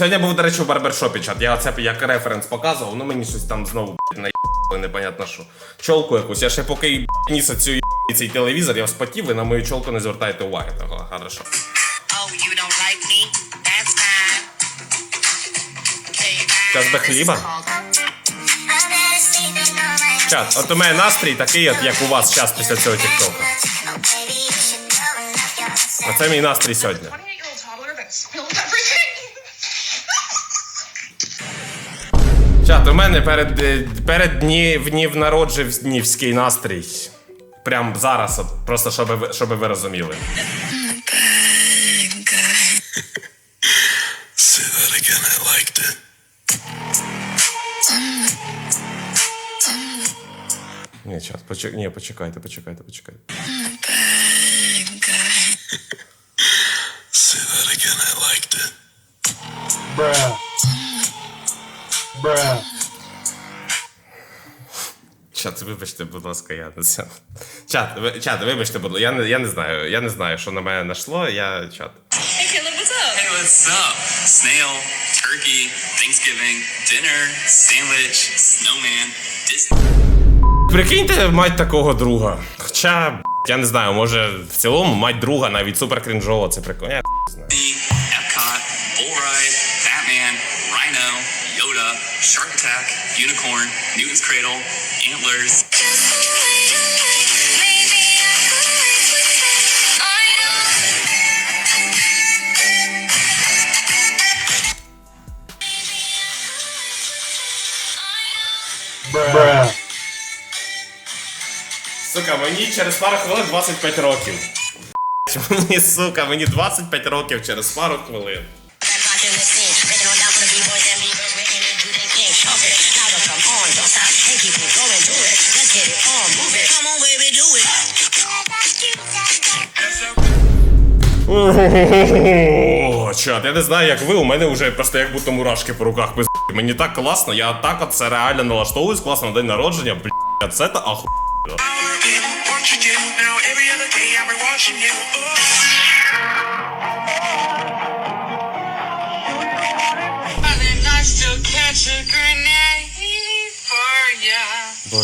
Сьогодні був, до речі, у барбершопі чат. Я це як референс показував, ну мені щось там знову наїбали, непонятно що. Чолку якусь. Я ще поки ніс цю цей телевізор, я вспотів, ви на мою чолку не звертайте уваги. Того, хорошо. Oh, Зараз би хліба. Чат, от у мене настрій такий, от, як у вас зараз після цього тіктока. А це мій настрій сьогодні. Чат, у мене перед, е, перед днів, днів народженівський настрій. Прям зараз, от, просто щоб ви, щоб ви розуміли. Say that again, I liked it. Ні, чат, почек... Ні, почекайте, почекайте, почекайте. Say that again, I liked it. Bruh. Чат, вибачте, будь ласка, я не знаю. Чат, ви- чат, вибачте, будь ласка, я не, я не знаю. Я не знаю, що на мене нашло. Я чат. Hey, Caleb, what's up? Hey, what's up? Snail, turkey, Thanksgiving, dinner, sandwich, snowman, Disney. Прикиньте, мать такого друга. Хоча, б**, я не знаю, може в цілому мать друга навіть супер крінжово, це прикольно. Я не знаю. Shark Attack, Unicorn, Newton's Cradle, Antlers. Сука, мені через пару хвилин 25 років. Мені, сука, мені 25 років через пару хвилин. It. Now come on, don't stop. And keep it going, do it. Let's get it on, move it. Come on, baby, do it. Чат, я не знаю, як ви, у мене вже просто як будто мурашки по руках пиз. Мені так класно, я так от це реально налаштовуюсь класно на день народження, бля, це та аху.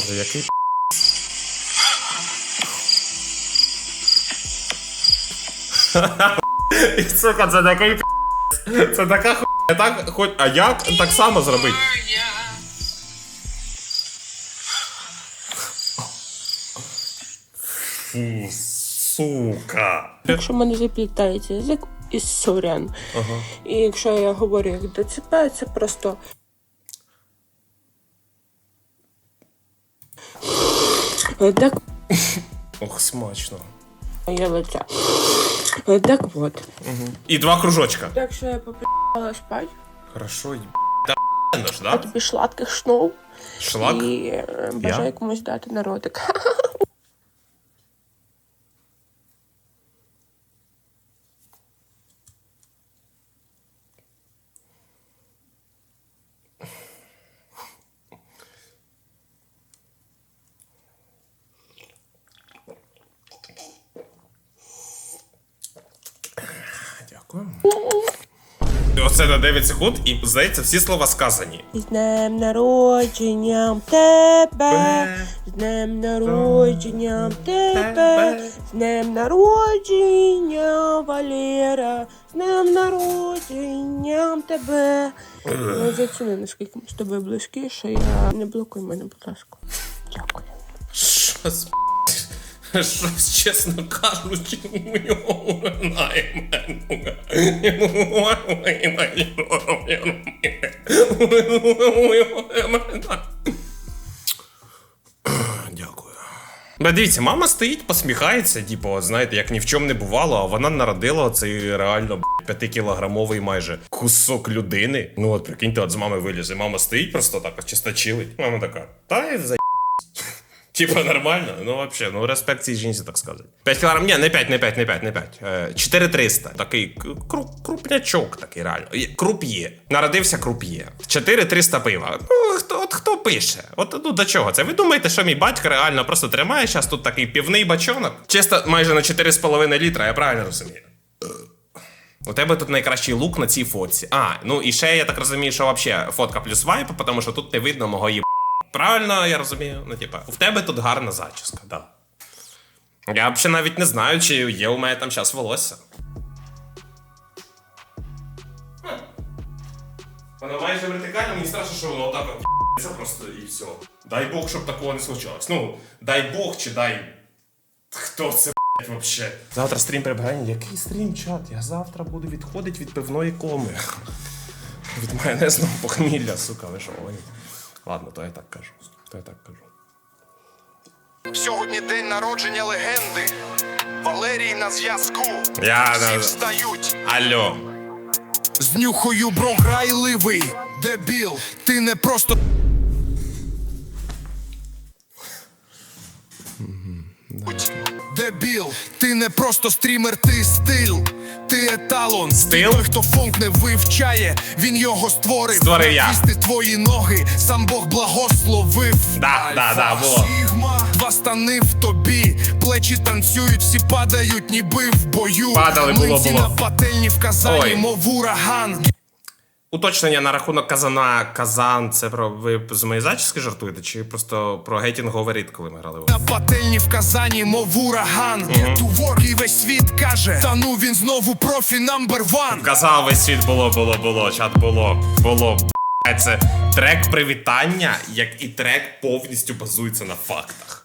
Боже, який. І, Сука, це такий п***. Це така хуйня, так хоч. А як так само зробити? Фу, сука. Якщо в мене заплітається язик із сорян. І якщо я говорю як ДЦП, це просто. Так Ох, смачно. моє лице. Так от. І два кружочка. Так що я поприла спать, Хорошо, й- Та п***но ж, а да? тобі шладких шнов Шлак? і е, бажаю комусь дати на Дякую. Оце на 9 секунд, і здається, всі слова сказані. З днем народженням тебе, з днем народженням тебе, з днем народження Валера, з днем народженням тебе. Я заціни, наскільки ми з тобою близькі, що я не блокуй мене, будь ласка. Дякую. Щось, щось, чесно кажучи, у нього немає Дякую. Бо Дивіться, мама стоїть, посміхається, типу, знаєте, як ні в чому не бувало, а вона народила цей реально п'ятикілограмовий майже кусок людини. Ну от прикиньте, от з мами вилізе. Мама стоїть просто так, чисто чилить. Мама така, та за Типа нормально? Ну вообще, ну респект цій жінці, так сказати. 5 кілограм, ні, не 5, не 5, не 5, не 5. Е, 4300. Такий к- кру- крупнячок такий реально. Круп'є. Народився круп'є. 4300 пива. Ну, хто, от хто пише? От ну до чого це? Ви думаєте, що мій батько реально просто тримає зараз тут такий півний бачонок? Чисто майже на 4,5 літра, я правильно розумію. У тебе тут найкращий лук на цій фотці. А, ну і ще я так розумію, що взагалі фотка плюс вайп, тому що тут не видно мого їб. Правильно, я розумію. Ну, типа, в тебе тут гарна зачіска, да. Я взагалі навіть не знаю, чи є у мене там зараз волосся. Воно майже вертикально, мені страшно, що воно отак от це просто і все. Дай Бог, щоб такого не случилось. Ну, дай Бог чи дай. Хто це блядь, вообще? Завтра стрім прибирання. Який стрім, чат? Я завтра буду відходити від пивної коми. Від майонезного похмілля, сука, ви що, гоните? Ладно, то я так кажу. То я так кажу. Сьогодні день народження легенди. Валерій на зв'язку. Я Всі на- встають. Алло. Знюхаю програйливий. Дебіл, ти не просто. Дебіл, ти не просто стрімер, ти стиль. Ти еталон. Стил? Той, хто фонк не вивчає, він його створив. Створив я. Їсти твої ноги, сам Бог благословив. Да, да, да, було. Сігма, два стани в тобі, плечі танцюють, всі падають, ніби в бою. Падали, було, Млинці було. на пательні в казані, Ой. мов ураган. Уточнення на рахунок казана. Казан, це про ви з моєї зачіски жартуєте? Чи просто про гейтінговий рід, коли ми грали? На пательні в казані, мов ураган. To і весь світ каже. Та ну він знову профі number one. Казав весь світ було, було, було, чат було, було. Це трек привітання, як і трек повністю базується на фактах.